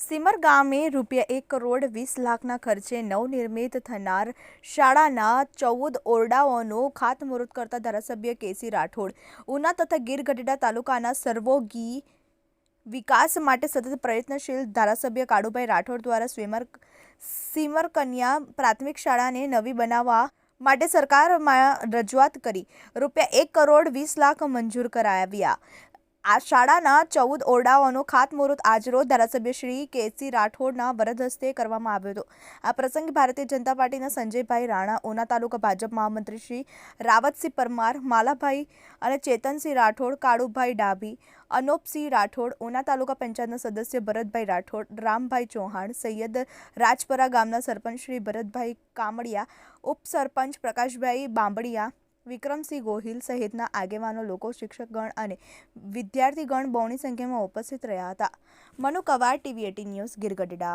Simmer ગામે રૂપિયા એક કરોડ વીસ લાખના ખર્ચે નવનિર્મિત થનાર શાળાના ચૌદ ઓરડાઓનું ખાતમુહૂર્ત કરતા ધારાસભ્ય કેસી રાઠોડ. ઉના તથા ગીર ગઢડા તાલુકાના સર્વોગી વિકાસ માટે સતત પ્રયત્નશીલ ધારાસભ્ય કાળુભાઈ રાઠોડ દ્વારા સ્વિમર સિમર કન્યા પ્રાથમિક શાળાને નવી બનાવવા માટે સરકારમાં રજૂઆત કરી. રૂપિયા એક કરોડ વીસ લાખ મંજૂર કરાવ્યા. આ શાળાના ચૌદ ઓરડાઓનું ખાતમુહૂર્ત આજરોજ ધારાસભ્ય શ્રી કેસી રાઠોડના વરદ હસ્તે કરવામાં આવ્યો હતો. આ પ્રસંગે ભારતીય જનતા પાર્ટીના સંજયભાઈ રાણા, ઉના તાલુકા ભાજપ મહામંત્રી શ્રી રાવતસિંહ પરમાર, માલાભાઈ અને ચેતનસિંહ રાઠોડ, કાળુભાઈ ડાભી, અનોપસિંહ રાઠોડ, ઉના તાલુકા પંચાયતના સદસ્ય ભરતભાઈ રાઠોડ, રામભાઈ ચૌહાણ, સૈયદ રાજપરા ગામના સરપંચ શ્રી ભરતભાઈ કામડિયા, ઉપસરપંચ પ્રકાશભાઈ બાંબડિયા વિક્રમસિંહ ગોહિલ સહિતના આગેવાનો લોકો, શિક્ષકગણ અને વિદ્યાર્થીગણ બહોળી સંખ્યામાં ઉપસ્થિત રહ્યા હતા. Manu Kavad TV AT news Girgadhada